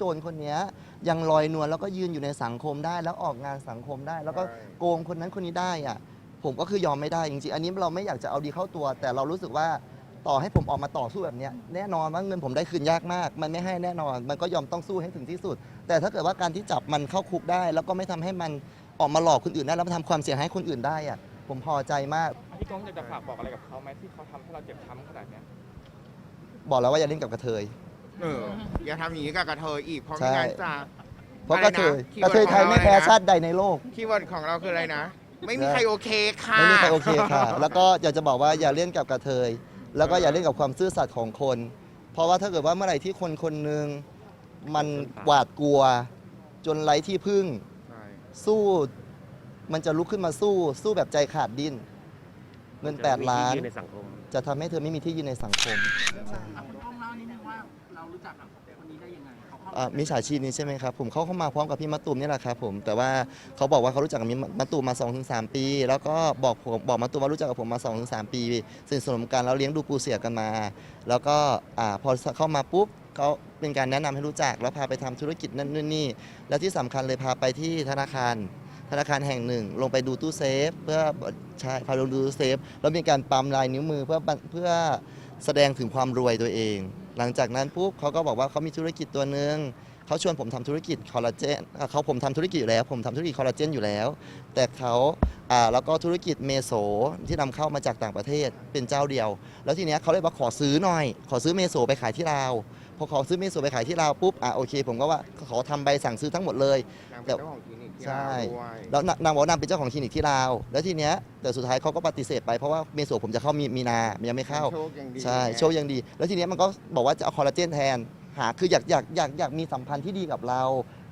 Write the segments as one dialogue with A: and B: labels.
A: โจรคนเนี้ยยังลอยนวลแล้วก็ยืนอยู่ในสังคมได้ แล้วออกงานสังคมได้ แล้วก็
B: ใช่
A: โกงคนนั้นคนนี้ได้อะผมก็คือยอมไม่ได้จริงๆ อันนี้เราไม่อยากจะเอาดีเข้าตัว แต่เรารู้สึกว่าต่อให้ผมออกมาต่อสู้แบบเนี้ยแน่นอนว่าเงินผมได้คืนยากมาก มันไม่ให้แน่นอน มันก็ยอมต้องสู้ให้ถึงที่สุด แต่ถ้าเกิดว่าการที่จับมันเข้าคุกได้ แล้วก็ไม่ทำให้มันออกมาหลอกคนอื่นได้แล้วมาทำความเสียหายให้คนอื่นได้อะผมพอใจมาก
C: พี่ก้องอยากจะฝากบอกอะไรกับเขาไหมที่เขาทำให้เราเจ็บช้ำขนาดเนี้ย
A: บอกแล้วว่าอย่าเล่นกับกระเทย
B: เออ อย่าทำอย่างนี้กับกระเทยอีกเพราะ
A: ใช่
B: ไม่งั้นจะ
A: เพราะกระเทย
B: อะไรนะ
A: กระเทยไทยไม่แพ้ชาติใดในโลก
B: คีย์เวิร์ดของเราคืออะไรนะ ไม่มีใครโอเคค่ะ
A: ไม่มีใครโอเคค่ะ แล้วก็อยากจะบอกว่าอย่าเล่นกับกระเทย แล้วก็อย่าเล่นกับความซื่อสัตย์ของคน เพราะว่าถ้าเกิดว่าเมื่อไหร่ที่คนคนหนึ่งมันหวาดกลัว จนไร้ที่พึ่ง
B: ใช่
A: สู้ มันจะลุกขึ้นมาสู้ สู้แบบใจขาดดิ้น เงิน 8 ล้าน
D: ในสังคม
A: จะทำให้เธอไม่มีที่ยืนในสังคม
E: รู้จักกับคนนี้ได้ยังไงเขาเข้า
A: อ่ามิจฉาชีพนี้ใช่ไหมครับผมเขาเข้ามาพร้อมกับพี่มะตูมนี่แหละครับผมแต่ว่าเขาบอกว่าเขารู้จักกับมิมะตูมมา 2-3 ปี แล้วก็บอกผมบอกมะตูมว่ารู้จักกับผมมา 2-3 ปีสนิทสนมกันแล้วเลี้ยงดูปูเสียกันมา แล้วก็อ่าพอเข้ามาปุ๊บเขาเป็นการแนะนำให้รู้จักแล้วพาไปทำธุรกิจนั่นนู่นนี่แล้วที่สำคัญเลยพาไปที่ธนาคาร ธนาคารแห่งหนึ่ง ลงไปดูตู้เซฟ เพื่อใช่พาลงดูตู้เซฟ แล้วมีการปั๊มลายนิ้วมือเพื่อเพื่อแสดงถึงความรวยตัวเองหลังจากนั้นปุ๊บเขาก็บอกว่าเขามีธุรกิจตัวหนึ่งเขาชวนผมทำธุรกิจคอลลาเจนอะเขาผมทำธุรกิจอยู่แล้ว ผมทำธุรกิจคอลลาเจนอยู่แล้ว แต่เขาอ่าแล้วก็ธุรกิจเมโซที่นำเข้ามาจากต่างประเทศเป็นเจ้าเดียว แล้วทีเนี้ยเขาเลยว่าขอซื้อหน่อย ขอซื้อเมโซไปขายที่ลาวพอขอซื้อเมโซไปขายที่ลาวปุ๊บอะโอเค ผมก็ว่าขอทำใบสั่งซื้อทั้งหมดเลย
B: นา งเป็นเจ้าของคลินิกที่
A: ใช่
B: ลาวด้วย
A: แล้วนางนางบอกว่านางเป็นเจ้าของคลินิกที่ลาว แล้วทีเนี้ยแต่สุดท้ายเขาก็ปฏิเสธไปเพราะว่าเมโซผมจะเข้ามีมีนามันยังไม่เข้า
B: โชคยังดี
A: ใช่โชคยังดี แล้วทีเนี้ยมันก็บอกว่าจะเอาคอลลาเจนแทน หาคืออยากอยากอยากอยากมีสัมพันธ์ที่ดีกับเรา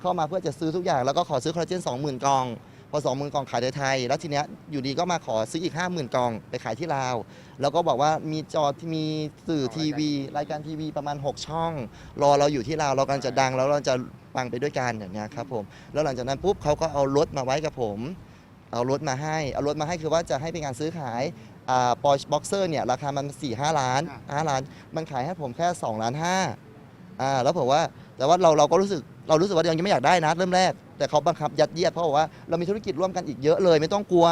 A: เข้ามาเพื่อจะซื้อทุกอย่างแล้วก็ขอซื้อคอลลาเจน20,000กล่อง พอ 20,000กล่องขายในไทย แล้วทีเนี้ยอยู่ดีก็มาขอซื้ออีก 50,000กล่องไปขายที่ลาว แล้วก็บอกว่ามีจอที่มีสื่อทีวี รายการทีวีประมาณ 6 ช่อง รอเราอยู่ที่ลาวเรากำลังจะดังแล้วเราจะ ปังไปด้วยกันอย่างเงี้ยครับผมแล้วหลังจากนั้นปุ๊บเขาก็เอารถมาไว้กับผม เอารถมาให้เอารถมาให้คือว่าจะให้เป็นการซื้อขายอ่าปอร์บ็อกเซอร์เนี่ยราคามัน4 5ล้าน5ล้าน มันขายให้ผมแค่2ล้าน5อ่าแล้วผมว่าแต่ว่าเราเราก็รู้สึกเรารู้สึกว่ายังไม่อยากได้นะเริ่มแรก แต่เขาบังคับยัดเยียดเพราะบอกว่าเรามีธุรกิจร่วมกันอีกเยอะเลย ไม่ต้องกลัว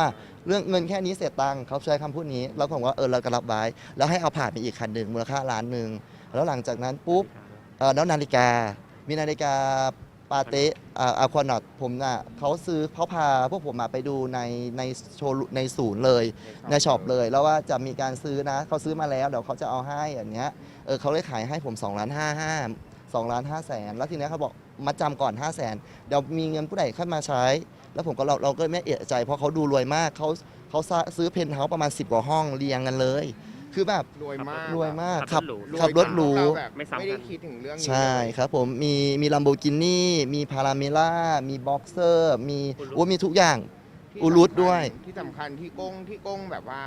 A: เรื่องเงินแค่นี้เสียตังค์เขาใช้คำพูดนี้ แล้วผมว่าเออเราก็รับไว้แล้วให้เอาผ่านไปอีกคันหนึ่งมูลค่าล้านหนึ่งแล้วหลังจากนั้นปุ๊บเอ่อแล้วนาฬิกา มีนาฬิกาปาเต้อาควานอตผมน่ะเขาซื้อเขาพาพวกผมมาไปดูในในโชว์รูในศูนย์เลย ในช็อปเลย แล้วว่าจะมีการซื้อนะเขาซื้อมาแล้วเดี๋ยวเขาจะเอาให้อย่างเงี้ยเออเขาเลยขายให้ผม2ล้าน5 5 2ล้าน5แสนแล้วทีเนี้ยเขาบอกมาจำก่อน5 0 0แสนเดี๋ยวมีเงินผู้ใดขึ้นมาใช้ แล้วผมก็เราเราก็ไม่เอะใจ เพราะเขาดูรวยมากเขาเขาซื้อเพนท์เฮาส์ประมาณ 10 กว่าห้องเรียงกันเลย คือแบบ
B: รวยมาก
A: รวยมาก
D: ขั
A: ขั
D: บบรถหรู
A: ขับรถหรู
B: เราแบบ
D: ไม่ซ้ำกัน
B: ไม่ได้คิดถึงเรื่องนี้
A: ใช่
B: เลย
A: ครับผมมีมีลัมโบกินี่มีพาราเมล่ามีบ็อกเซอร์มีโอ้มีทุกอย่าง
B: ที่
A: อุรุตด้วย
B: สำคัญที่สำคัญที่ก้งที่ก้งแบบว่า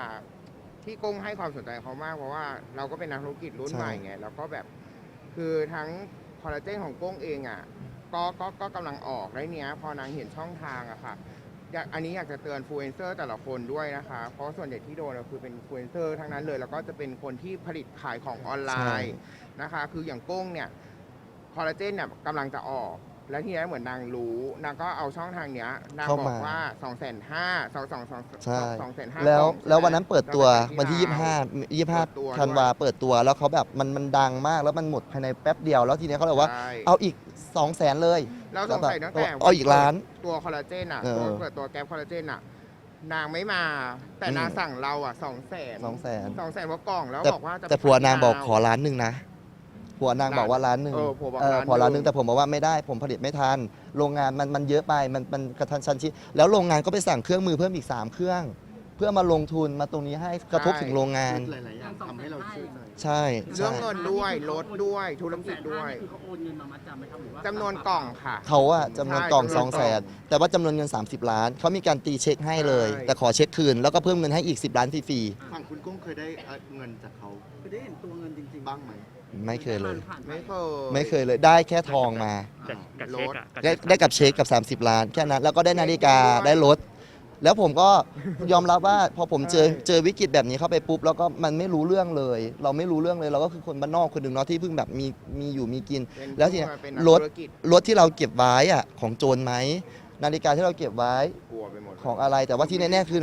B: ที่ก้งให้ความสนใจเขามากเพราะว่าเราก็เป็นนักธุรกิจรุ่น
A: ใช่
B: ใหม่ไงแล้วก็แบบคือทั้งคอลลาเจนของก้งเองอะก็ก็ก็กำลังออกแล้วเนี้ยพอนางเห็นช่องทางอะค่ะ อยากอันนี้อยากจะเตือนฟูเอนเซอร์แต่ละคนด้วยนะคะ เพราะส่วนใหญ่ที่โดนอะคือเป็นฟูเอนเซอร์ทั้งนั้นเลย แล้วก็จะเป็นคนที่ผลิตขายของออนไลน์นะคะ คืออย่างก้งเนี่ยคอลลาเจนเนี่ยกำลังจะออก แล้วทีนี้เหมือนนางรู้นางก็เอาช่องทางเนี้ยนาง
A: เข้า
B: บอ
A: มา
B: กว่า2องแสนห้าสองสองสอง
A: ใช่
B: สองแสนห้า
A: แล้ว
B: กอง
A: แล้ว
B: ใช่ไหม
A: วันนั้นเปิดตัว
B: เราไป
A: วันที่
B: ลาว
A: 25
B: เปิดตัว
A: 25ธันวาเปิดตัวแล้วเขาแบบมันมันดังมากแล้วมันหมดภายในแป๊บเดียวแล้วทีนี้เขาเลยว่า
B: ใช่
A: เอาอีก 2 0 0แสนเลย
B: เราสงสัยตั้งแต่
A: เอาอีกล้าน
B: ตัวคอลลาเจนอะ
A: เออ
B: ตัวเปิดตัวแก๊ปคอลลาเจนอะ นางไม่มา แต่
A: อืม
B: นางสั่งเราอะสองแสน
A: 2 0 0แสน
B: สองแสนกว่ากล่องแล้ว
A: แต่
B: บอกว่าจะ
A: แต่ผัวนางบอก
B: ไป
A: ขอล้านหนึ่งนะ ผัวนางบอกว่าล้านหนึ่ง
B: เออผัวบอก
A: เออ
B: ล้าน
A: ขอล้านห
B: หนึ่
A: นึ่ง
B: ง
A: แต่ผมบอกว่าไม่ได้ผมผลิตไม่ทัน โรงงานมันมันเยอะไปมันมันกระทันชันชิดแล้วโรงงานก็ไปสั่งเครื่องมือเพิ่มอีก 3 เครื่อง เพื่อมาลงทุนมาตรงนี้ให้กระทบถึงโรงงาน
F: หลายๆอย่างทำให้เราชื่นใจ
A: ใช่
B: เรื่อ
A: ใช่
B: งเงินด้วยรถด้วยธุรกิจด้วย
E: คือเขาโอนเงินมามัดจำไหมครับหรือว่า
B: จำนวนกล่องค่ะ
A: เขาอะจำนวนกล่อง
B: ใช่
A: 2 0 0แสนแต่ว่าจำนวนเงิน 30 ล้านเขามีการตีเช็คให้เลย
B: ใช่
A: แต่ขอเช็คคืนแล้วก็เพิ่มเงินให้อีก 10 ล้านฟรี
F: ฝั่งคุณกุ้งเคยได้เอ่อเงินจากเขา
E: คือได้เห็นตัวเงินจริงๆ
F: บ้างไหม
A: ๆ ไม่เคยเลย
E: ผ่านๆ
B: ไม่เคย
A: ไม่เคยเลยได้แค่ทองมา
D: กับกับเช็คอะ
A: ได้ได้กับเช็คกับ 30 ล้านแค่นั้นแล้วก็ได้นาฬิกาได้รถ แล้วผมก็ยอมรับว่าพอผมเจอเจอวิกฤตแบบนี้เข้าไปปุ๊บแล้วก็มันไม่รู้เรื่องเลย เราไม่รู้เรื่องเลยเราก็คือคนบ้านนอกคนหนึ่งเนาะที่เพิ่งแบบมีมีอยู่มีกิน
B: เป็น
A: แล้วทีเนี้ย
B: ผู้มาเป็นนัก
A: รถ
B: ธุรกิจ
A: รถที่เราเก็บไว้อะของโจรไหมนาฬิกาที่เราเก็บไว้
B: กลัวไปหมด
A: ของอะไรแต่ว่าที่แน่ๆคือ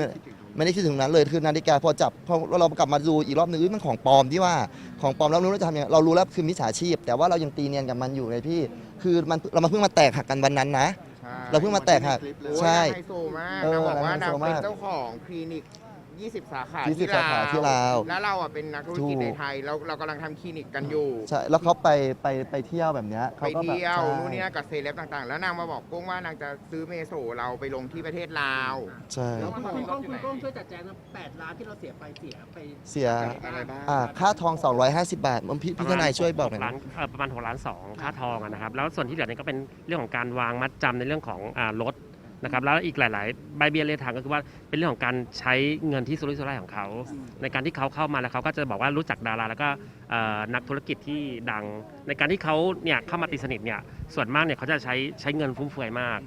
A: ไม่ได้คิดถึงนั้นเลยคือนาฬิกาพอจับพอเรากลับมาดูอีกรอบนึงเอ้ยมันของปลอมที่ว่าของปลอมแล้วรู้ว่าจะทำยังไงเรารู้แล้วคือมิจฉาชีพ แต่ว่าเรายังตีเนียนกับมันอยู่เลยพี่ คือมันเรามาเพิ่งมาแตกหักกันวันนั้นนะ
B: ใช่
A: เราเพิ่งมาแตกหัก
B: โอ้ย
A: ใช่
B: นางไฮโซมาก
A: เออนา
B: งบอกว่า
A: นางไฮ
B: นาง
A: โซ
B: เป็น
A: มาก
B: เจ้าของคลินิก 20 สาขา
A: 20สาขาที่ลาว
B: แล้วเราอะเป็นนักธุรกิจ
A: ถูก
B: ในไทยเราเรากำลังทำคลินิกกันอยู่
A: ใช่แล้วเขาไปไปไปเที่ยวแบบเนี้ย
B: ไป
A: เขาก็แบบ
B: เที่ยว
A: ใช่
B: นู่นนี่นั่นกับเซเลบต่างๆ แล้วนางมาบอกกุ้งว่านางจะซื้อเมโซเราไปลงที่ประเทศลาว
A: ใช่
E: แล้วคุณก้องคุณก้องช่วยจัดแจงนะแปดล้านที่เราเสียไปเสียไป
A: เสีย
B: อะไรบ้าง
A: อ่าค่าทอง 250 บาทมันพี่พี่ทนายช่วยบอกหน่อย
D: ล้าน
A: นะ
D: เอ่อประมาณ6ล้าน2ค่าทองอะนะครับ แล้วส่วนที่เหลือเนี่ยก็เป็นเรื่องของการวางมัดจำในเรื่องของอ่ารถ นะครับแล้วอีกหลาย ๆ ใบเบี้ยเรียทางก็คือว่าเป็นเรื่องของการใช้เงินที่สุรุ่ยสุร่ายของเขา ในการที่เขาเข้ามาแล้วเขาก็จะบอกว่ารู้จักดารา แล้วก็เอ่อนักธุรกิจที่ดัง ในการที่เขาเนี่ยเข้ามาตีสนิทเนี่ยส่วนมากเนี่ยเขาจะใช้ใช้เงินฟุ่มเฟือยมาก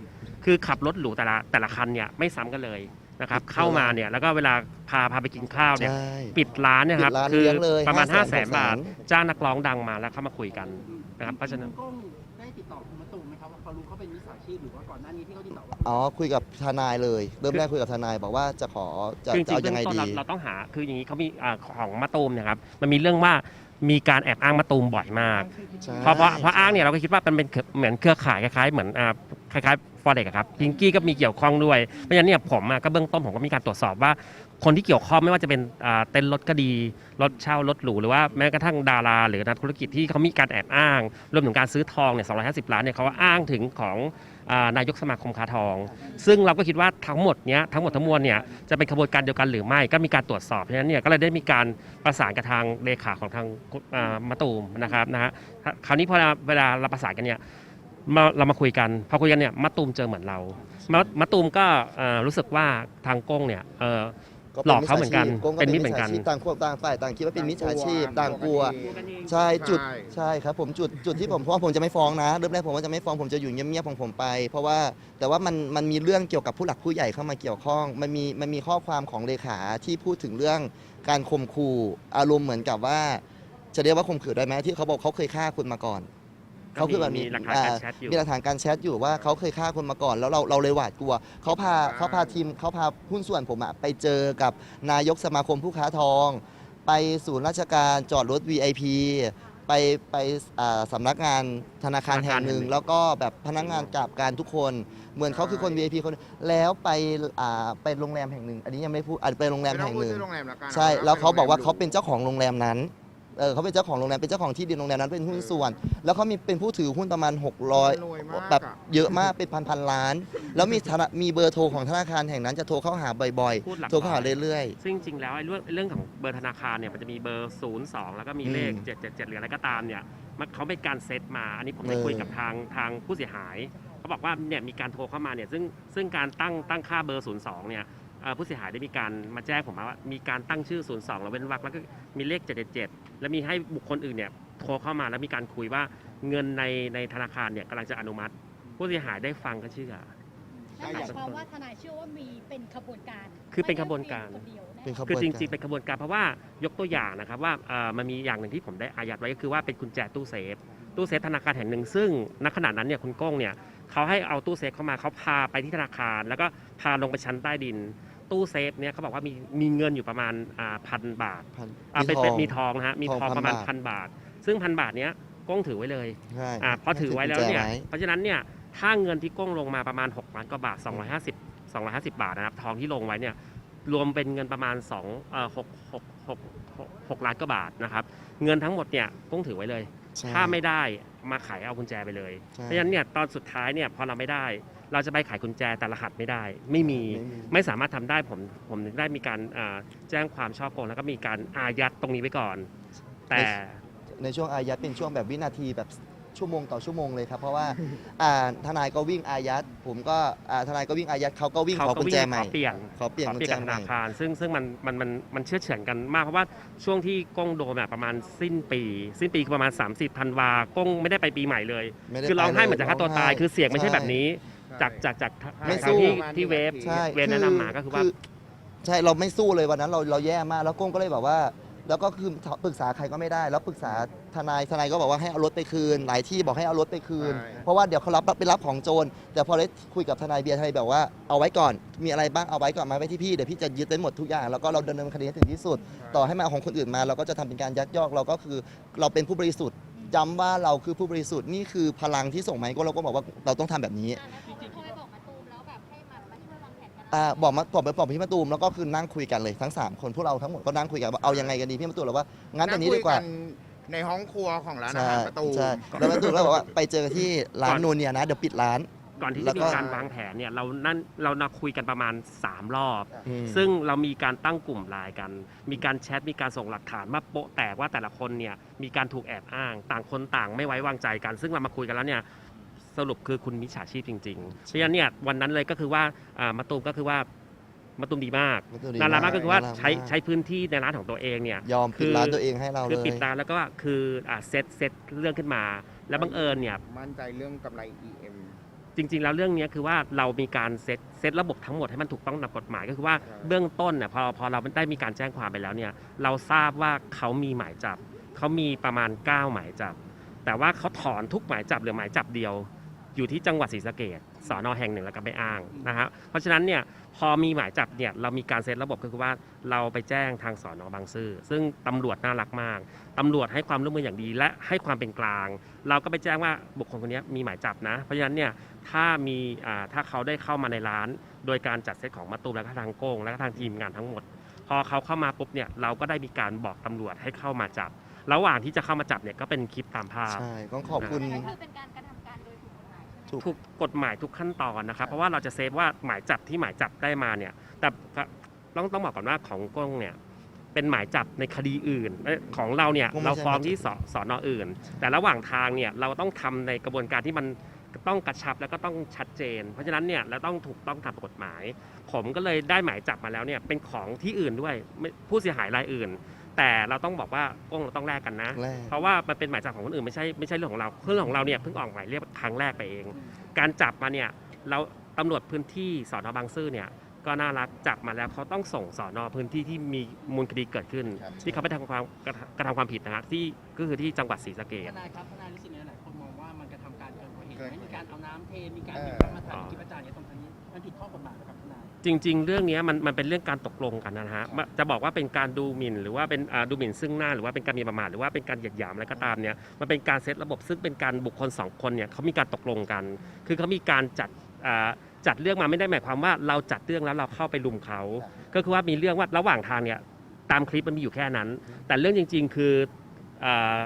D: คือขับรถหรูแต่ละแต่ละคันเนี่ยไม่ซ้ำกันเลยนะครับเข้ามาเนี่ยแล้วก็เวลาพาพาไปกินข้าวเนี่ย
A: ใช่
D: ปิดร้านเนยครับ
A: ปิดร้าน
D: คื
A: เลี้ยงเลย
D: ประมาณ5 0 0
A: 500,000
D: แสนบาทจ้างนักร้องดังมาแล้วเข้ามาคุยกันนะครับเพราะฉะนั้น
E: คุณก้อง ได้ติดต่อคุณมะตูมไหมครับว่าเขารู้เขาเป็นมิจฉาชีพหรือว่าก่อนหน้านี้ที่เขาติดต่อว่า
A: อ๋อคุยกับทนายเลย เริ่มแรกคุยกับทนายบอกว่าจะขอจะ
D: คือจ
A: จะ
D: ริ
A: เอา
D: งๆ
A: ยังไง
D: เบื้องต้น
A: ดี
D: เราเราต้องหาคืออย่างนี้เขามีอาของมะตูมเนะครับมันมีเรื่องว่ามีการแอบอ้างมะตูมบ่อยมาก
A: ใช่
D: เพราะเพราะเพราะอ้างเนี่ยเราก็คิดว่ามันเป็นเครือเหมือนเครือข่ายคล้ายๆเหมือนอ่าคล้ายๆฟอเร็กครับพิงกี้ก็มีเกี่ยวข้องด้วยเพราะฉะนั้นเนี่ยผมอะก็เบื้องต้นผมก็มีการตรวจสอบว่า คนที่เกี่ยวข้องไม่ว่าจะเป็นเต็นรถก็ดี รถเช่ารถหรูหรือว่าแม้กระทั่งดารา หรือนักธุรกิจที่เขามีการแอบอ้าง รวมถึงการซื้อทองเนี่ย250 ล้านเนี่ยเขาอ้างถึงของนายกสมาคมค้าทอง ซึ่งเราก็คิดว่าทั้งหมดเนี้ยทั้งหมดทั้งมวลเนี่ยจะเป็นขบวนการเดียวกันหรือไม่ก็มีการตรวจสอบเพราะฉะนั้นเนี่ยก็เลยได้มีการประสานกับทางเลขาของทางอ่ามะตูมนะครับนะฮะคราวนี้พอเวลาเราประสานกันเนี่ยมาเรามาคุยกัน พอคุยกันเนี่ยมะตูมเจอเหมือนเรามะมะตูมก็รู้สึกว่าทางก้งเนี่ย หลอกเขาเหมือนกัน
A: จฉาชีพ
D: เป็นมิจเหมือนกัน
A: จฉาชีพต่างคนต่างฝ่ายต่างคิดว่าเป็นมิจฉาชีพ
B: ต่า
A: ต่างง
B: ก
A: ก
B: ลั
A: ลั
B: ว
A: วใช่จุด
B: ใช่
A: ใช่ครับผมจุดจุดที่ผมเพราะว่าผมจะไม่ฟ้องนะเริ่มแรกผมว่าจะไม่ฟ้องผมจะอยู่เงียบๆของผมไป เพราะว่าแต่ว่ามันมันมีเรื่องเกี่ยวกับผู้หลักผู้ใหญ่เข้ามาเกี่ยวข้อง มันมีมันมีข้อความของเลขาที่พูดถึงเรื่องการข่มขู่อารมณ์เหมือนกับว่า จะเรียกว่าข่มขืนได้ไหมที่เขาบอกเขาเคยฆ่าคุณมาก่อน เขาคือแบบ
D: มีหลักฐานการแชทอยู่
A: มีหลักฐานการแชทอยู่ว่าเขาเคยฆ่าคนมาก่อน แล้วเราเราเลยหวาดกลัวเขาพาเขาพาทีมเขาพาหุ้นส่วนผมอะไปเจอกับนายกสมาคมผู้ค้าทอง ไปศูนย์ราชการจอดรถ VIP ไปไปอ่าสำนักงานธนาคารแห่งหนึ่ง
D: ธนาคารแห่งหนึ่ง
A: แล้วก็แบบพนักงานกราบการทุกคน เหมือนเขาคือคน VIP คนแล้วไปอ่าไปโรงแรมแห่งหนึ่ง อันนี้ยังไม่พูดอ่าไปโรงแรม
B: ไม่ต้อ
A: แห่
B: ง
A: ง
B: พูด
A: หนึ่ง
B: ชื่อโรงแรมแล้วกัน
A: ใช่แล้วเขาบอกว่าเขาเป็น
B: โรงแรม
A: เจ้าของโรงแรมนั้น เออเขาเป็นเจ้าของโรงแรมเป็นเจ้าของที่ดินโรงแรมนั้นเป็นหุ้นส่วน แล้วเขามีเป็นผู้ถือหุ้นประมาณ
B: รวยมาก
A: 600 แบบ
B: อะ
A: เยอะมากเป็นพันพันล้าน แล้วมีธนามีเบอร์โทรของธนาคารแห่งนั้นจะโทรเข้าหาบ่อย
D: พูดหลัก
A: ๆโทรเข้าหาเรื่อย
D: ซึ่งจริงๆแล้วไอ้เรื่องเรื่องของเบอร์ธนาคารเนี่ยมันจะมีเบอร์ 0 2 แล้วก็มีเลข
A: อืม
D: 777 หรืออะไรก็ตามเนี่ยมันเขาเป็นการเซตมา อันนี้ผมได้
A: เออ
D: คุยกับทางทางผู้เสียหาย เขาบอกว่าเนี่ยมีการโทรเข้ามาเนี่ยซึ่งซึ่งการตั้งตั้งค่าเบอร์ 0 2 เนี่ยเอ่อ ผู้เสียหายได้มีการมาแจ้งผมมาว่ามีการตั้งชื่อ 0 2แล้วเว้นวรรคแล้วก็มีเลข 777 แล้วมีให้บุคคลอื่นเนี่ยโทรเข้ามาแล้วมีการคุยว่าเงินในในธนาคารเนี่ยกำลังจะอนุมัติ ผู้เสียหายได้ฟังก็เชื่อ
G: นั่นหมายความว่าทนายเชื่อว่ามีเป็นขบวนการ
D: คือเป็นขบวนการ
G: ไม่ใช่เพียงคนเดียวแน่
A: เป็นขบวน
D: คือจริงๆ เป็นกระบวนการเพราะว่ายกตัวอย่างนะครับว่าเอ่อมันมีอย่างหนึ่งที่ผมได้อายัดไว้ก็คือว่าเป็นกุญแจตู้เซฟตู้เซฟธนาคารแห่งหนึ่งซึ่งณขณะนั้นเนี่ยคุณโก้งเนี่ยเขาให้เอาตู้เซฟเข้ามาเขาพาไปที่ธนาคาร แล้วก็พาลงไปชั้นใต้ดิน ตู้เซฟเนี่ยเขาบอกว่ามีมีเงินอยู่ประมาณอ่าพันบาท
A: พัน
D: อ่าเป็น
A: ท
D: เป็น
A: อง
D: มีทองนะฮะมี
A: ทอง
D: ทอง
A: พัน
D: ประมาณ
A: บาท
D: พันบาท ซึ่งพันบาทเนี้ยโก้งถือไว้เลย
A: ใช่
D: อ่าพอถือไว้แล้วเนี่ย
A: กุญจ
D: เพราะฉะนั้นเนี่ยถ้าเงินที่ก้งลงมาประมาณ6ล้านกว่าบาท 250 250 บาทนะครับทองที่ลงไว้เนี่ยรวมเป็นเงินประมาณ2เอ่อ6 6 6 6 6 ล้านกว่าบาทนะครับเงินทั้งหมดเนี่ยก้งถือไว้เลย
A: ใช่
D: ถ้าไม่ได้มาขายเอากุญแจไปเลย
A: ใช่
D: เพราะฉะนั้นเนี่ยตอนสุดท้ายเนี่ยพอเราไม่ได้ เราจะไปขายกุญแจแต่รหัสไม่ได้ ไม่มี
A: ไม่มี
D: ไม่สามารถทำได้ผมผมถึงได้มีการอ่าแจ้งความช่อโกงแล้วก็มีการอายัดตรงนี้ไว้ก่อน แต่
A: ในช่วงอายัดเป็นช่วงแบบวินาทีแบบชั่วโมงต่อชั่วโมงเลยครับเพราะว่าอ่าทนายก็วิ่งอายัดผมก็อ่าทนายก็วิ่งอายัดเขาก็วิ่ง
D: เขา
A: ขอ
D: ก็
A: กุญ
D: วิ่
A: แจ
D: ง
A: ให
D: ข
A: ม่
D: อเปลี่ยน
A: ขอเปลี่ยน
D: ขอ
A: กุญ
D: เปลี่ยน
A: แจ
D: กับธ
A: ใหม่
D: นาคารซึ่งซึ่งมันมันมันมันเชื่อเฉือนกันมากเพราะว่าช่วงที่ก้งโดนอะประมาณสิ้นปี สิ้นปีคือประมาณ 30ธันวาก้งไม่ได้ไปปีใหม่เลย
A: ไม่ได้
D: คือร้องไห้
A: ไปลย
D: เหมือนจะฆ่าตัวตาย
A: ร้งไห้
D: คือเสียงไม่ใช่
A: ใช่
D: แบบนี้ จากจากจาก
A: ไม่
D: ทาง
A: สู้
D: ที่ที่เวฟ
A: ใช่
D: เวฟแนะนำมาก็คือว่า
A: ใช่เราไม่สู้เลยวันนั้นเราเราแย่มาก แล้วก้งก็เลยแบบว่า แล้วก็คือปรึกษาใครก็ไม่ได้ แล้วปรึกษาทนายทนายก็บอกว่าให้เอารถไปคืน หลายที่บอกให้เอารถไปคืน
B: ใช่
A: เพราะว่าเดี๋ยวเขารับไปรับของโจรแต่พอได้คุยกับทนายเบียร์ทนายแบบว่าเอาไว้ก่อนมีอะไรบ้างเอาไว้ก่อนมาไว้ที่พี่เดี๋ยวพี่จะยึดไว้หมดทุกอย่างแล้วก็เราดำเนินคดีให้ถึงที่สุด ต่อให้มาเอาของคนอื่นมาเราก็จะทำเป็นการยักยอกเราก็คือเราเป็นผู้บริสุทธิ์ย้ำว่าเราคือผู้บริสุทธิ์นี่คือพลังที่ส่งมาให้ก็เราก็บอกว่าเราต้องทำแบบนี้
G: อะแยวางแผนกัน
A: อ่าบอกมาบอกไปบอกพี่มะตูมแล้วก็คือนั่งคุยกันเลยทั้ง3คนพวกเราทั้งหมดก็นั่งคุยกันว่าเอายังไงกันดีพี่มะตูมเราว่างั้นแบบนี้ดีกว่า
B: งคุยนในห้องครัวของร้านอา
A: ใช่
B: หารประตู
A: ใช่แล้วมะตูมก็บอกว่าไปเจอกันที่ร้าน
D: ก่อน
A: นูนเนี่ยนะเดี๋ยวปิดร้าน
D: ก่อนที่
A: แล้
D: จะ
A: วก็
D: มีการวางแผนเนี่ยเรานั่นเรานาคุยกันประมาณ 3 รอบ
A: อืม
D: ซึ่งเรามีการตั้งกลุ่มไลน์กัน มีการแชท มีการส่งหลักฐานมาโปะแตกว่าแต่ละคนเนี่ยมีการถูกแอบอ้าง ต่างคนต่างไม่ไว้วางใจกัน ซึ่งเรามาคุยกันแล้วเนี่ย สรุปคือคุณมิจฉาชีพจริงๆเพราะฉะนั้นเนี่ยวันนั้นเลยก็คือว่าอ่ามาตูมก็คือว่ามาตูมดีมาก
A: มะตูมดี
D: น่ารักมากก็คือว่า
A: น่รัก
D: ใช้
A: มก
D: ใช้พื้นที่ในร้านของตัวเองเนี่ย
A: ยอมปิดร้านตัวเองให้เรา
D: คือ
A: เลย
D: ปิดร้านแล้วก็คืออ่าเซตเซตเรื่องขึ้นมา แล้วบังเอิญเนี่ย
B: มั่นใจเรื่องกำไร EM
D: จริงๆ แล้วเรื่องเนี้ยคือว่าเรามีการเซตเซตระบบทั้งหมดให้มันถูกต้องตามกฎหมายก็คือว่า
B: ครับ
D: เบื้องต้นเนี่ยพอพอเราได้มีการแจ้งความไปแล้วเนี่ยเราทราบว่าเขามีหมายจับเขามีประมาณ 9 หมายจับ แต่ว่าเขาถอนทุกหมายจับเหลือหมายจับเดียว อยู่ที่จังหวัดศรีสะเกดสอนอแห่งหนึ่งแล้วก็ไปอ้างนะฮะเพราะฉะนั้นเนี่ยพอมีหมายจับเนี่ยเรามีการเซตระบบก็คือว่าเราไปแจ้งทางสอนอบางซื่อซึ่งตำรวจน่ารักมากตำรวจให้ความร่วมมืออย่างดี และให้ความเป็นกลาง เราก็ไปแจ้งว่าบุคคลคนนี้มีหมายจับนะ เพราะฉะนั้นเนี่ยถ้ามีอ่าถ้าเขาได้เข้ามาในร้าน โดยการจัดเซตของมาตูมและก็ทางโก้งและก็ทางทีมงานทั้งหมด พอเขาเข้ามาปุ๊บเนี่ยเราก็ได้มีการบอกตำรวจให้เข้ามาจับ ระหว่างที่จะเข้ามาจับเนี่ยก็เป็นคลิปตามภาพ
A: ใช่ต้องขอบคุณ
G: นั่นคือเป็นการกระทำการโดย ถูกกฎหมายใช่ไหม
A: ถูก
D: ถูกกฎหมายทุกขั้นตอนนะครับ เพราะว่าเราจะเซฟว่าหมายจับที่หมายจับได้มาเนี่ย แต่ต้องต้องบอกก่อนว่าของกล้องเนี่ยเป็นหมายจับในคดีอื่นเอ้ยของเราเนี่ย
A: กล้องไม่
D: เรา
A: ใช่
D: ฟ้อง
A: หมายจับ
D: ที่สสอนออื่น แต่ระหว่างทางเนี่ยเราต้องทำในกระบวนการที่มันต้องกระชับแล้วก็ต้องชัดเจน เพราะฉะนั้นเนี่ยเราต้องถูกต้องตามกฎหมาย ผมก็เลยได้หมายจับมาแล้วเนี่ยเป็นของที่อื่นด้วยไม่ผู้เสียหายรายอื่น แต่เราต้องบอกว่าก้องเราต้องแลกกันนะ
A: แรก
D: เพราะว่ามันเป็นหมายจับของคนอื่นไม่ใช่ไม่ใช่เรื่องของเราเรื่องของเราเนี่ยเพิ่งออกหมายเรียกครั้งแรกไปเอง การจับมาเนี่ยเราตำรวจพื้นที่สอนอบางซื่อเนี่ยก็น่ารักจับมาแล้วเขาต้องส่งสอนอพื้นที่ที่มีมูลคดีเกิดขึ้น
F: ครับ
D: ที่เขาไปทำความกระทำกระทำความผิดนะฮะที่ก็คือที่จังหวัดศรีสะเก
E: ท
D: ษ
E: นายครับทนายรู้สึกไง เกินกว่าเหตุ
B: เกิน
E: ไหมมีการเอาน้ำเท มีการ
B: เอ
E: ห
B: อ
E: ยิบน้ำมาถ่ายคลิปอาจารย์เนี่ยตรงนี้ มันผิดข้อกฎหมายไหมครับทนาย
D: จริง ๆ เรื่องเนี้ยมันมันเป็นเรื่องการตกลงกันนะฮะว่าจะบอกว่าเป็นการดูหมิ่น หรือว่าเป็นอ่าดูหมิ่นซึ่งหน้าหรือว่าเป็นการหมีประมาทหรือว่าเป็นการเหยียดหยามอะไรก็ตามเนี่ยมันเป็นการเซตระบบซึ่งเป็นการบุคคลสองคนเนี่ยเขามีการตกลงกัน คือเขามีการจัดอ่าจัดเรื่องมาไม่ได้หมายความว่าเราจัดเรื่องแล้วเราเข้าไปลุมเขาก็คือว่ามีเรื่องว่าระหว่างทางเนี่ยตามคลิปมันมีอยู่แค่นั้น แต่เรื่องจริง ๆ คืออา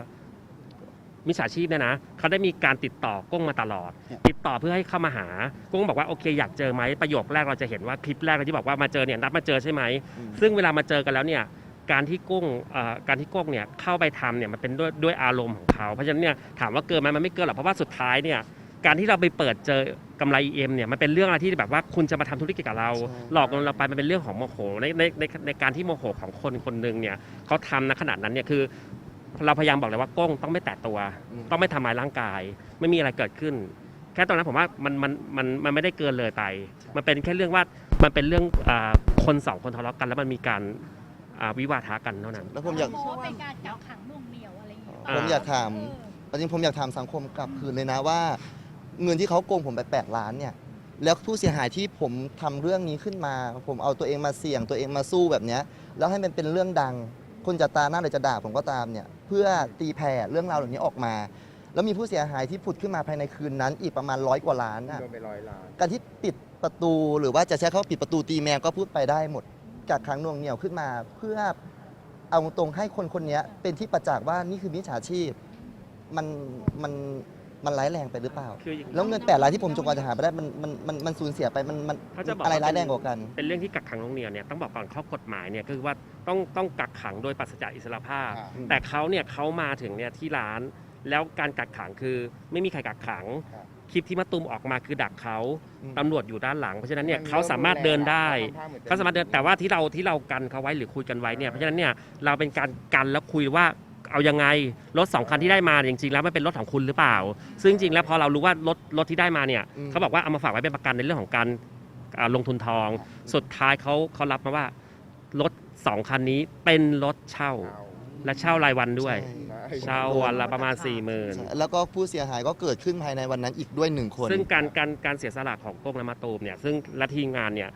D: มิจฉาชีพเนี่ยนะเขาได้มีการติดต่อก้งมาตลอด ติดต่อเพื่อให้เข้ามาหาก้งบอกว่าโอเคอยากเจอไหมประโยคแรกเราจะเห็นว่าคลิปแรกที่บอกว่ามาเจอเนี่ยนัดมาเจอใช่ไหมซึ่งเวลามาเจอกันแล้วเนี่ยการที่กุ้งเอ่อการที่กุ้งเนี่ยเข้าไปทำเนี่ยมันเป็นด้วยด้วยอารมณ์ของเขาเพราะฉะนั้นเนี่ยถามว่าเกินไหมมันไม่เกินหรอกเพราะว่าสุดท้ายเนี่ยการที่เราไปเปิดเจอกำไร EM เนี่ยมันเป็นเรื่องอะไรที่แบบว่าคุณจะมาทำธุรกิจกับเรา
A: ใช่
D: หลอกเงินเราไปมันเป็นเรื่องของโมโหในในในในการที่โมโหของคนคนหนึ่งเนี่ยเขาทำณขนาดนั้นเนี่ยคือ เราพยายามบอกเลยว่าก้งต้องไม่แตะตัว
A: อืม
D: ต้องไม่ทำร้ายร่างกาย ไม่มีอะไรเกิดขึ้น แค่ตอนนั้นผมว่ามันมันมันมันไม่ได้เกินเลยไป มันเป็นแค่เรื่องว่ามันเป็นเรื่องอาคนสองคนทะเลาะกัน แล้วมันมีการอ่าวิวาทะกันเท่านั้น
A: แล้วผมอยาก
G: มองว่าเป็นการกักขังหน่วงเหนียวอะไรอย่างเงี้ย
A: ผมอยากถาม
G: เออ
A: จริงๆผมอยากถามสังคมกลับคืนเลยนะว่า เงินที่เขาโกงผมไปแปดล้านเนี่ย แล้วผู้เสียหายที่ผมทำเรื่องนี้ขึ้นมา ผมเอาตัวเองมาเสี่ยงตัวเองมาสู้แบบเนี้ยแล้วให้มันเป็นเรื่องดัง คนจะตาหน้าหรือจะด่าผมก็ตามเนี่ยเพื่อตีแผ่เรื่องราวเหล่านี้ออกมา แล้วมีผู้เสียหายที่ผุดขึ้นมาภายในคืนนั้น อีกประมาณร้อยกว่าล้านน่ะ
B: โดนไปร้อยล้าน
A: การที่ปิดประตูหรือว่าจะใช้คำว่าปิดประตูตีแมวก็พูดไปได้หมดกักขังหน่วงเหนี่ยวขึ้นมาเพื่อเอาตรงให้คนคนนี้เป็นที่ประจักษ์ว่านี่คือมิจฉาชีพมันมัน มันร้ายแรงไปหรือเปล่า
D: คืออย่างนี้
A: แล้วเงินแปดล้านที่ผมจงกว่าจะหาไปได้มันมันมันมันสูญเสียไปมันมัน
D: เขาจะบอก
A: อะไร
D: ว่า
A: ร้ายแรงกว่ากัน
D: เป็นเรื่องที่กักขังโรงเรียนเนี่ยต้องบอกก่อนข้อกฎหมายเนี่ยก็คือว่าต้องต้องกักขังโดยปราศจากอิสรภาพ
F: อ่า
D: แต่เขาเนี่ยเขามาถึงเนี่ยที่ร้านแล้วการกักขังคือไม่มีใครกักขัง
F: ครับ
D: คลิปที่มาตุ้มออกมาคือดักเขา
A: อืม
D: ตำรวจอยู่ด้านหลังเพราะฉะนั้นเนี่ย
B: มัน
D: เขาสามารถเดินได้
B: เริ่มรุนแรงแล้ว
D: เขาสามารถเดินแต่ว่าที่เราที่เรากันเขาไว้หรือคุยกันไว้เนี่ยเพราะฉะนั้นเนี่ยเราเป็นการกันแล้วคุยว่า เอายังไง รถสองคันที่ได้มาจริงๆ แล้วมันเป็นรถของคุณหรือเปล่า ซึ่งจริงๆแล้วพอเรารู้ว่ารถรถที่ได้มาเนี่ย
A: อืม
D: เขาบอกว่าเอามาฝากไว้เป็นประกันในเรื่องของการอ่าลงทุนทอง สุดท้ายเขาเขารับมาว่ารถสองคันนี้เป็นรถเช่า และเช่ารายวันด้วย
A: ใช่
D: เช่าวันละประมาณ4ี่หมื่น
A: ใช่แล้วก็ผู้เสียหายก็เกิดขึ้นภายในวันนั้นอีกด้วยหนึ่งคน
D: ซึ่งการการการเสียสละของโก้งและมาตูมเนี่ยซึ่งและทีมงานเนี่ย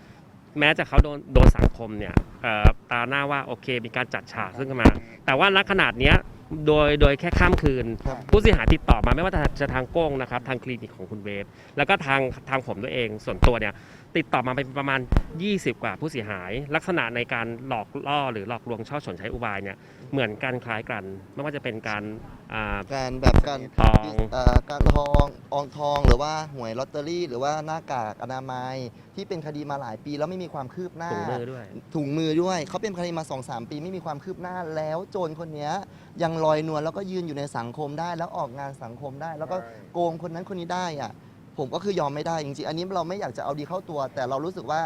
D: แม้จะเขาโดนโดนสังคมเนี่ยเอ่อตาหน้าว่าโอเค มีการจัดฉากซึ่งกันมา แต่ว่าณขนาดเนี้ยโดยโดยแค่ข้ามคืน
A: ครับ
D: ผู้เสียหายติดต่อมาไม่ว่าจะจะทางโก้งนะครับ ทางคลินิกของคุณเวฟแล้วก็ทางทางผมด้วยเองส่วนตัวเนี่ย ติดต่อมาเป็นประมาณ 20 กว่าผู้เสียหาย ลักษณะในการหลอกล่อหรือหลอกลวงช่อฉนใช้อุบายเนี่ยเหมือนกันคล้ายกัน ไม่ว่าจะเป็นการอ่า
A: การแบบการ
D: ทอง
A: เอ่อการทองอองทองหรือว่าหวยลอตเตอรี่ หรือว่าหน้ากากอนามัย ที่เป็นคดีมาหลายปีแล้วไม่มีความคืบหน้า
D: ถุงมือด้วย
A: ถุงมือด้วย เขาเป็นคดีมา2อสปีไม่มีความคืบหน้าแล้วโจรคนเนี้ยยังลอยนวลแล้วก็ยืนอยู่ในสังคมได้ แล้วออกงานสังคมได้ แล้วก็
B: ใช่
A: โกงคนนั้นคนนี้ได้อะ ผมก็คือยอมไม่ได้จริงๆ อันนี้เราไม่อยากจะเอาดีเข้าตัว แต่เรารู้สึกว่า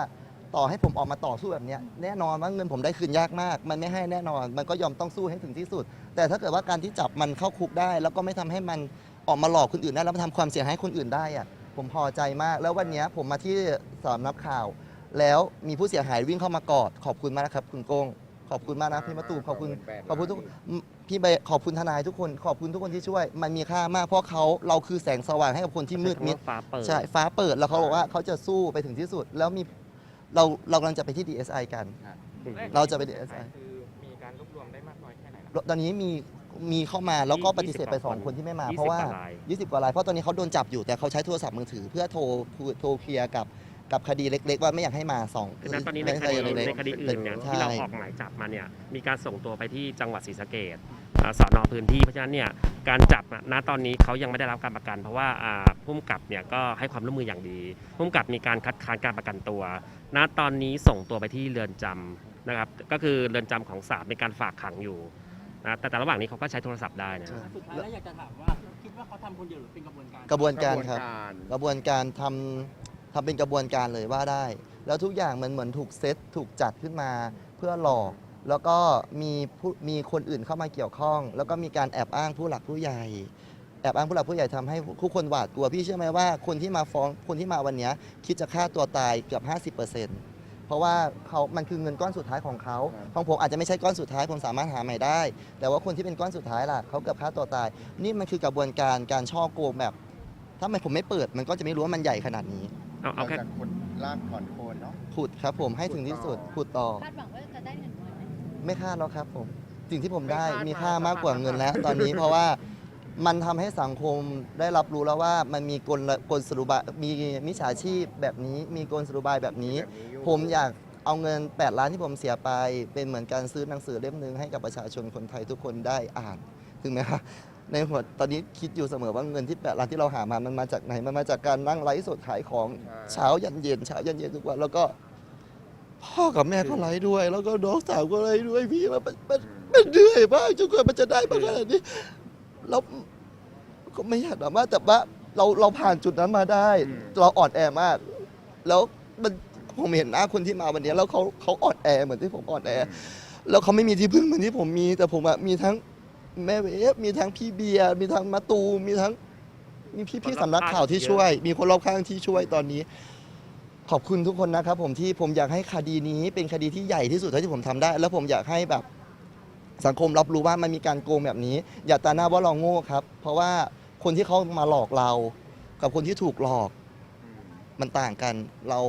A: ต่อให้ผมออกมาต่อสู้แบบเนี้ยแน่นอนว่าเงินผมได้คืนยากมาก มันไม่ให้แน่นอน มันก็ยอมต้องสู้ให้ถึงที่สุด แต่ถ้าเกิดว่าการที่จับมันเข้าคุกได้ แล้วก็ไม่ทำให้มันออกมาหลอกคนอื่นได้แล้วมาทำความเสียหายให้คนอื่นได้อะผมพอใจมาก แล้ววันเนี้ยผมมาที่สำนักข่าว แล้วมีผู้เสียหายวิ่งเข้ามากอดขอบคุณมากนะครับคุณโก้งขอบคุณมากนะพี่มะตูมขอบคุณขอบคุณทุก พี่ใบขอบคุณทนายทุกคน ขอบคุณทุกคนที่ช่วย มันมีค่ามากเพราะเขาเราคือแสงสว่างให้กับคนที่มืดมิด
D: ฟ้าเปิด
A: ใช่ ฟ้าเปิดแล้วเขาบอกว่าเขาจะสู้ไปถึงที่สุด แล้วมีเราเรากำลังจะไปที่ DSI กัน เราจะไป DSI
C: คือมีการรวบรวมได้มากน้อยแค่ไหนนะ
A: ตอนนี้มีมีเข้ามาแล้วก็
D: 20
A: ปฏิเสธไป
D: กว่าคน
A: 2คนที่ไม่มา
D: 20
A: เพราะว่า
D: กว่าราย
A: 20 กว่าราย เพราะตอนนี้เขาโดนจับอยู่แต่เขาใช้โทรศัพท์มือถือเพื่อโทรโทรเคลียร์กับ กับคดีเล็ก ๆ ว่าไม่อยากให้มาสอง
D: ดังนั้นตอนนี้ในคดี
A: เล็กๆ
D: ในคดีอื่นเนี่ย
A: ใช่
D: ที่เราออกหมายจับมาเนี่ยมีการส่งตัวไปที่จังหวัดศรีสะเกดสอนอพื้นที่เพราะฉะนั้นเนี่ยการจับอะณตอนนี้เขายังไม่ได้รับการประกัน เพราะว่าอ่าผู้กำกับเนี่ยก็ให้ความร่วมมืออย่างดีผู้กำกับมีการคัดค้านการประกันตัว ณตอนนี้ส่งตัวไปที่เรือนจำนะครับก็คือเรือนจำของศาลในการฝากขังอยู่นะแต่แต่ระหว่างนี้เขาก็ใช้โทรศัพท์ได้นะ
A: ใช่
E: สุดท้ายแล้วอยากจะถามว่าคิดว่าเขาทำคนเดียวหรือเป็นกระบวนการ
A: กระบวนการครับ
B: กะวน
A: กระบวนการทำ ทำเป็นกระบวนการเลยว่าได้ แล้วทุกอย่างมันเหมือนถูกเซตถูกจัดขึ้นมาเพื่อหลอก แล้วก็มีผู้มีคนอื่นเข้ามาเกี่ยวข้อง แล้วก็มีการแอบอ้างผู้หลักผู้ใหญ่ แอบอ้างผู้หลักผู้ใหญ่ทำให้ผู้คนหวาดกลัวพี่เชื่อไหมว่าคนที่มาฟ้องคนที่มาวันเนี้ยคิดจะฆ่าตัวตายเกือบ 50%เพราะว่าเขามันคือเงินก้อนสุดท้ายของเขาของผมอาจจะไม่ใช่ก้อนสุดท้ายผมสามารถหาใหม่ได้ แต่ว่าคนที่เป็นก้อนสุดท้ายล่ะเขาเกือบฆ่าตัวตาย นี่มันคือกระบวนการการช่อโกงแบบถ้าไม่ผมไม่เปิดมันก็จะไม่รู้ว่ามันใหญ่ขนาดนี้
D: เอาเอาแค่
F: จากคนลากถอนโคนเนาะ
A: ขุดครับผมให้ถึงที่สุดขุดต่อ
G: คาดหวังว่าจะได้เงินน้อยไหม
A: ไม่คาดแล้วครับผมสิ่งที่ผมได้มีค่ามากกว่าเงินแล้ว ตอนนี้เพราะว่ามันทำให้สังคมได้รับรู้แล้วว่ามันมีกลกลสรุบายมีมิจฉาชีพแบบนี้ มีกลสรุบายแบบนี้
B: แบบนี้อยู่
A: ผมอยากเอาเงิน 8 ล้านที่ผมเสียไป เป็นเหมือนการซื้อหนังสือเล่มหนึ่งให้กับประชาชนคนไทยทุกคนได้อ่าน ถึงไหมครับ ในหัวตอนนี้คิดอยู่เสมอว่าเงินที่8ล้านที่เราหามามันมาจากไหนมันมาจากการนั่งไลฟ์สดขายของ
B: ใช่
A: เช้ายันเย็นเช้ายันเย็นทุกวันแล้วก็พ่อกับแม่ก็ไลฟ์ด้วย แล้วก็น้องสาวก็ไลฟ์ด้วยพี่มันมันมันมันเหนื่อยมากจนกว่ามันจะได้มาขนาดนี้แล้วก็ไม่อยากดราม่าแต่ว่าเราเราผ่านจุดนั้นมาได้
B: อืม
A: เราอ่อนแอมาก แล้วมันผมเห็นหน้าคนที่มาวันนี้ แล้วเขาเขาอ่อนแอเหมือนที่ผมอ่อนแอ แล้วเขาไม่มีที่พึ่งเหมือนที่ผมมี แต่ผมอะมีทั้ง แม่เวฟมีทั้งพี่เบียร์มีทั้งมาตูมมีทั้ง มีพี่พี่ๆสำนักข่าวที่ช่วย มีคนรอบข้างที่ช่วยตอนนี้ ขอบคุณทุกคนนะครับ ผมที่ผมอยากให้คดีนี้เป็นคดีที่ใหญ่ที่สุดเท่าที่ผมทำได้ แล้วผมอยากให้แบบ สังคมรับรู้ว่ามันมีการโกงแบบนี้ อย่าตาหน้าว่าเราโง่ครับ เพราะว่าคนที่เขามาหลอกเรา กับคนที่ถูกหลอก มันต่างกันเรา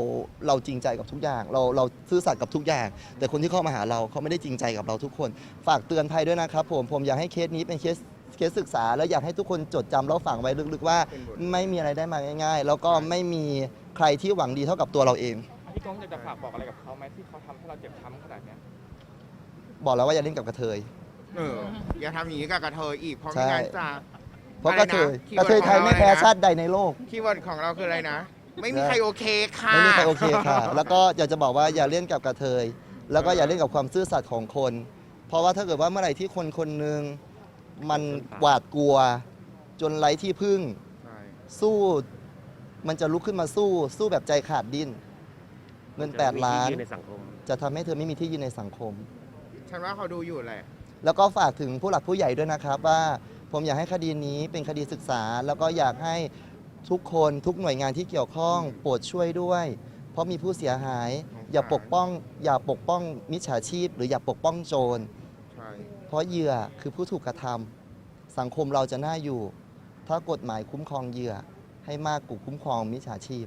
A: เราจริงใจกับทุกอย่าง เราเราซื่อสัตย์กับทุกอย่าง แต่คนที่เข้ามาหาเราเขาไม่ได้จริงใจกับเราทุกคน ฝากเตือนภัยด้วยนะครับผมผมอยากให้เคสนี้เป็นเคสเคสศึกษา แล้วอยากให้ทุกคนจดจำแล้วฝังไว้ลึกๆว่า
B: เป็นบท
A: ไม่มีอะไรได้มาง่าย ๆ แล้วก็ไม่มีใครที่หวังดีเท่ากับตัวเราเอง
C: พี่ก้องอยากจะฝากบอกอะไรกับเขาไหมที่เขาทำให้เราเจ็บช้ำขนาดเนี้ย
A: บอกแล้วว่าอย่าเล่นกับกระเทย
B: เอออย่าทำอย่างนี้กับกระเทยอีกเพราะ
A: ใช่
B: ไม่งั้นจะ
A: เพราะกระเทย
B: อะไรนะ
A: กระเทยไทยไม่แพ้ชาติใดในโลก
B: คีย์เวิร์ดของเราคืออะไรนะ ไม่มี
A: ใช่
B: ใครโอเคค่ะ
A: ไม่มีใครโอเคค่ะ แล้วก็อยากจะบอกว่าอย่าเล่นกับกระเทย แล้วก็อย่าเล่นกับความซื่อสัตย์ของคน เพราะว่าถ้าเกิดว่าเมื่อไหร่ที่คนคนหนึ่งมันหวาดกลัว จนไร้ที่พึ่ง
B: ใช่
A: สู้ มันจะลุกขึ้นมาสู้ สู้แบบใจขาดดิ้น เงิน 8 ล้าน
D: จะมีที่ยืในสังคม
A: จะทำให้เธอไม่มีที่ยืนในสังคม
B: ฉันว่าเขาดูอยู่แหละ
A: แล้วก็ฝากถึงผู้หลักผู้ใหญ่ด้วยนะครับว่า ผมอยากให้คดีนี้เป็นคดีศึกษา แล้วก็อยากให้ ทุกคนทุกหน่วยงานที่เกี่ยวข้องโปรดช่วยด้วย เพราะมีผู้เสียหาย อย่าปกป้อง อย่าปกป้องมิจฉาชีพ หรืออย่าปกป้องโจร
B: ใช่
A: เพราะเหยื่อคือผู้ถูกกระทำสังคมเราจะน่าอยู่ ถ้ากฎหมายคุ้มครองเหยื่อให้มากกว่าคุ้มครองมิจฉาชีพ